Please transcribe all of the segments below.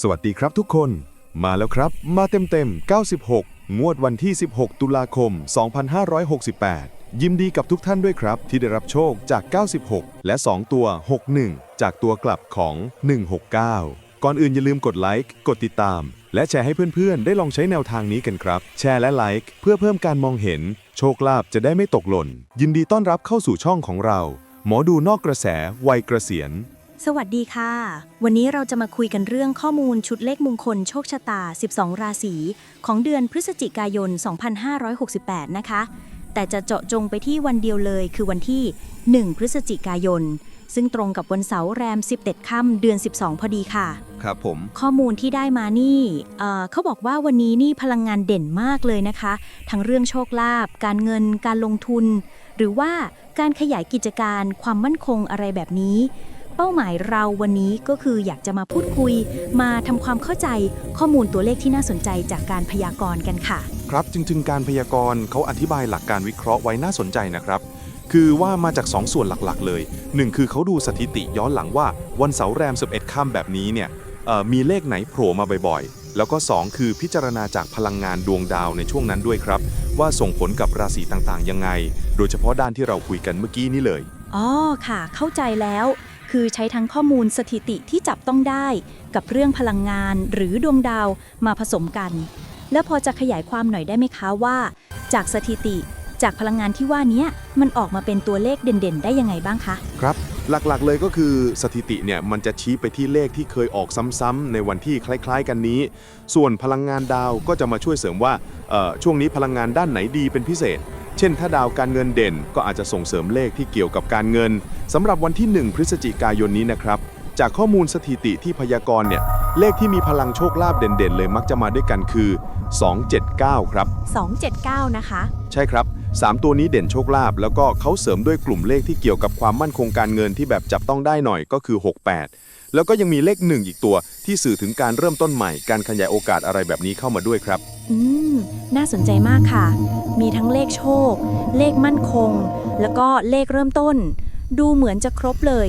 สวัสดีครับทุกคน มาแล้วครับ มาเต็มๆ 96 งวดวันที่ 16 ตุลาคม 2568 ยินดีกับทุกท่านด้วยครับ ที่ได้รับโชคจาก 96 และ 2 ตัว 61 จากตัวกลับของ 169 ก่อนอื่นอย่าลืมกดไลค์ กดติดตาม และแชร์ให้เพื่อนๆ ได้ลองใช้แนวทางนี้กันครับ แชร์และไลค์เพื่อเพิ่มการมองเห็น โชคลาภจะได้ไม่ตกหล่น ยินดีต้อนรับเข้าสู่ช่องของเรา หมอดูนอกกระแสวัยเกษียณ สวัสดีค่ะ วันนี้เราจะมาคุยกันเรื่องข้อมูลชุดเลขมงคลโชคชะตา 12 ราศี ของเดือนพฤศจิกายน 2568 นะคะ แต่จะเจาะจงไปที่วันเดียวเลยคือวันที่ 1 พฤศจิกายน ซึ่งตรงกับวันเสาร์แรม 11ค่ำเดือน 12 พอดีค่ะ ครับผม ข้อมูลที่ได้มานี่เอ่อเขาบอกว่าวันนี้นี่พลังงานเด่นมากเลยนะคะ ทั้งเรื่องโชคลาภการเงินการลงทุน หรือว่าการขยายกิจการความมั่นคงอะไรแบบนี้ เป้าหมายเราวันนี้ก็คืออยากจะมาพูดคุย มาทำความเข้าใจข้อมูลตัวเลขที่น่าสนใจจากการพยากรณ์กันค่ะ ครับจริง ๆ การพยากรณ์เขาอธิบายหลักการวิเคราะห์ไว้น่าสนใจนะครับ คือว่ามาจาก 2 ส่วนหลักๆ เลย 1 คือเขาดูสถิติย้อนหลังว่าวันเสาร์แรม 11ค่ำแบบนี้เนี่ยเอ่อมีเลขไหนโผล่มาบ่อยๆ แล้วก็ 2 คือพิจารณาจากพลังงานดวงดาวในช่วงนั้นด้วยครับ ว่าส่งผลกับราศีต่างๆ ยังไง โดยเฉพาะด้านที่เราคุยกันเมื่อกี้นี้เลยอ๋อค่ะ เข้าใจแล้ว คือใช้ทั้งข้อมูลสถิติที่จับต้องได้ กับเรื่องพลังงานหรือดวงดาวมาผสมกัน แล้วพอจะขยายความหน่อยได้ไหมคะว่า จากสถิติจากพลังงานที่ว่านี้มันออกมาเป็นตัวเลขเด่นๆ ได้ยังไงบ้างคะ ครับ หลักๆ เลยก็คือสถิติเนี่ยมันจะชี้ไปที่เลขที่เคยออกซ้ำๆในวันที่คล้ายๆ กันนี้ ส่วนพลังงานดาวก็จะมาช่วยเสริมว่าเอ่อช่วงนี้พลังงานด้านไหนดีเป็นพิเศษ เช่น ถ้าดาวการเงินเด่น ก็อาจจะส่งเสริมเลขที่เกี่ยวกับการเงินสำหรับวันที่ 1 พฤศจิกายนนี้นะครับ จากข้อมูลสถิติที่พยากรณ์เนี่ยเลขที่มีพลังโชคลาภเด่นๆ เลยมักจะมาด้วยกันคือ 279 ครับ 279 นะคะ ใช่ครับ 3 ตัวนี้เด่นโชคลาภแล้วก็เขาเสริมด้วยกลุ่มเลขที่เกี่ยวกับความมั่นคงการเงินที่แบบจับต้องได้หน่อยก็คือ 68 แล้วก็ยังมีเลข1อีกตัวที่สื่อถึงการเริ่มต้นใหม่ การขยายโอกาสอะไรแบบนี้เข้ามาด้วยครับ อืม น่าสนใจมากค่ะ มีทั้งเลขโชค เลขมั่นคง แล้วก็เลขเริ่มต้น ดูเหมือนจะครบเลย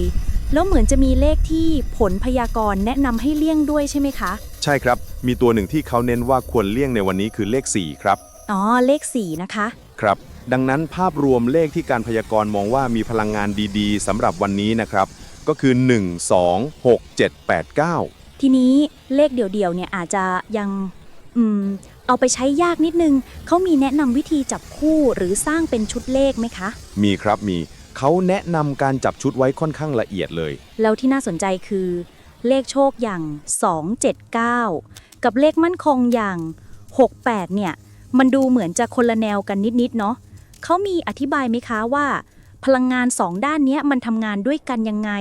แล้วเหมือนจะมีเลขที่ผลพยากรณ์แนะนำให้เลี่ยงด้วยใช่ไหมคะ ใช่ครับ มีตัวหนึ่งที่เขาเน้นว่าควรเลี่ยงในวันนี้คือเลข 4 ครับ อ๋อ เลข4นะคะ ครับ ดังนั้นภาพรวมเลขที่การพยากรณ์มองว่ามีพลังงานดีๆสำหรับวันนี้นะครับ ก็คือ 1 2 6 7 8 9 ทีนี้เลขเดี่ยวๆเนี่ยอาจจะยังอืมเอาไปใช้ยากนิดนึง เขามีแนะนำวิธีจับคู่หรือสร้างเป็นชุดเลขไหมคะ มีครับมีเขาแนะนำการจับชุดไว้ค่อนข้างละเอียดเลย แล้วที่น่าสนใจคือ เลขโชคอย่าง 279 กับเลขมั่นคงอย่าง 68 เนี่ย มันดูเหมือนจะคนละแนวกันนิดๆเนาะ เขามีอธิบายไหมคะว่า พลังงานสองด้านนี้มันทำงานด้วยกันยังไง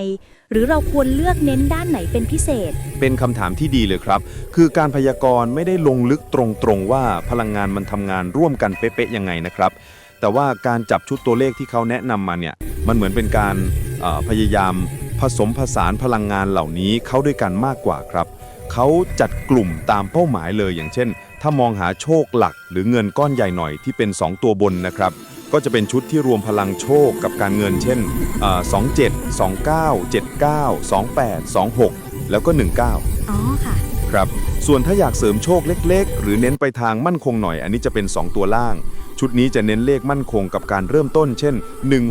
หรือเราควรเลือกเน้นด้านไหนเป็นพิเศษ เป็นคำถามที่ดีเลยครับ คือการพยากรณ์ไม่ได้ลงลึกตรงๆว่าพลังงานมันทำงานร่วมกันเป๊ะๆยังไงนะครับ แต่ว่าการจับชุดตัวเลขที่เขาแนะนำมาเนี่ยมันเหมือนเป็นการพยายามผสมผสานพลังงานเหล่านี้เข้าด้วยกันมากกว่าครับ เขาจัดกลุ่มตามเป้าหมายเลยอย่างเช่น ถ้ามองหาโชคหลักหรือเงินก้อนใหญ่หน่อยที่เป็น 2 ตัวบนนะครับ ก็จะเป็นชุดที่รวมพลังโชคกับการเงินเช่นเอ่อ27 29 79 28 26 แล้วก็ 19 อ๋อค่ะ ครับ ส่วนถ้าอยากเสริมโชคเล็ก ๆ หรือเน้นไปทางมั่นคงหน่อย อันนี้จะเป็น 2 ตัวล่าง ชุดนี้จะเน้นเลขมั่นคงกับการเริ่มต้น เช่น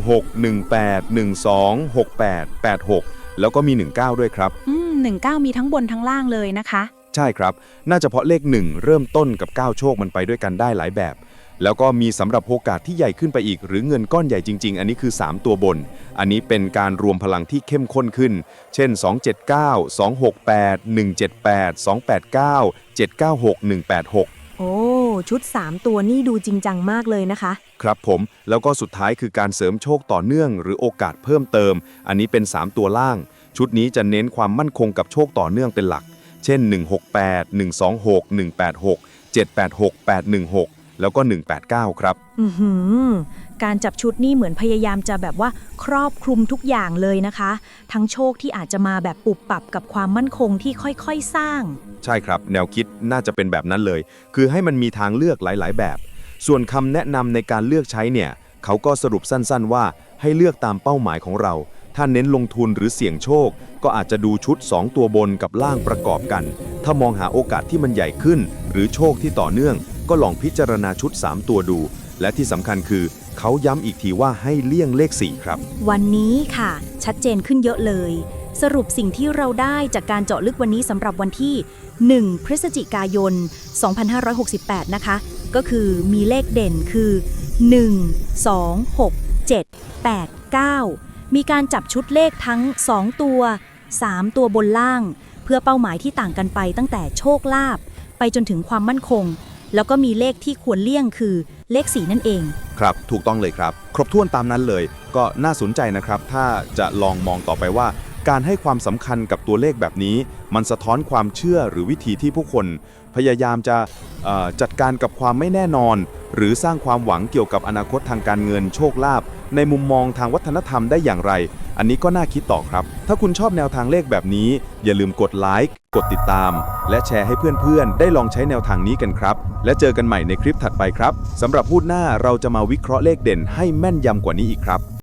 16 18 12 68 86 แล้วก็มี 19 ด้วยครับ อืม 19 มีทั้งบนทั้งล่างเลยนะคะ ใช่ครับ น่าจะเพราะเลข 1 เริ่มต้นกับ 9 โชคมันไปด้วยกันได้หลายแบบ แล้วก็มีสำหรับโอกาสที่ใหญ่ขึ้นไปอีก หรือเงินก้อนใหญ่จริง ๆ อันนี้คือ 3 ตัวบน อันนี้เป็นการรวมพลังที่เข้มข้นขึ้น เช่น 279 268 178 289 796 186โอ้ชุด 3 ตัวนี่ดูจริงจังมากเลยนะคะ ครับผม แล้วก็สุดท้ายคือการเสริมโชคต่อเนื่อง หรือโอกาสเพิ่มเติม อันนี้เป็น 3 ตัวล่าง ชุดนี้จะเน้นความมั่นคงกับโชคต่อเนื่องเป็นหลัก เช่น 168 126 186 786 816 แล้วก็ 189 ครับ อือหือการจับชุดนี่เหมือนพยายามจะแบบว่าครอบคลุมทุกอย่างเลยนะคะ ทั้งโชคที่อาจจะมาแบบปุบปับกับความมั่นคงที่ค่อยๆสร้าง ใช่ครับ แนวคิดน่าจะเป็นแบบนั้นเลย คือให้มันมีทางเลือกหลายๆแบบ ส่วนคำแนะนำในการเลือกใช้เนี่ย เขาก็สรุปสั้นๆ ว่าให้เลือกตามเป้าหมายของเรา ถ้าเน้นลงทุนหรือเสี่ยงโชค ก็อาจจะดูชุด 2 ตัวบนกับล่างประกอบกัน ถ้ามองหาโอกาสที่มันใหญ่ขึ้น หรือโชคที่ต่อเนื่อง ก็ลองพิจารณาชุด 3 ตัวดู และที่สำคัญคือ เขาย้ำอีกทีว่าให้เลี่ยงเลข 4 ครับ วันนี้ค่ะ ชัดเจนขึ้นเยอะเลย สรุปสิ่งที่เราได้จากการเจาะลึกวันนี้สำหรับวันที่ 1 พฤศจิกายน 2568 นะคะ ก็คือมีเลขเด่นคือ 1 2 6 7 8 9 มีการจับชุดเลขทั้ง 2 ตัว 3 ตัวบนล่าง เพื่อเป้าหมายที่ต่างกันไปตั้งแต่โชคลาภไปจนถึงความมั่นคง แล้วก็มีเลขที่ควรเลี่ยงคือเลข 4 นั่นเอง ครับ ถูกต้องเลยครับ ครบถ้วนตามนั้นเลย ก็น่าสนใจนะครับ ถ้าจะลองมองต่อไปว่า การให้ความสำคัญกับตัวเลขแบบนี้ มันสะท้อนความเชื่อหรือวิธีที่ผู้คน พยายามจะเอ่อจัดการกับความไม่แน่นอน หรือสร้างความหวังเกี่ยวกับอนาคตทางการเงินโชคลาภในมุมมองทางวัฒนธรรมได้อย่างไร อันนี้ก็น่าคิดต่อครับ ถ้าคุณชอบแนวทางเลขแบบนี้ อย่าลืมกดไลค์กดติดตาม และแชร์ให้เพื่อนๆ ได้ลองใช้แนวทางนี้กันครับ และเจอกันใหม่ในคลิปถัดไปครับสำหรับพูดหน้าเราจะมาวิเคราะห์เลขเด่นให้แม่นยำกว่านี้อีกครับ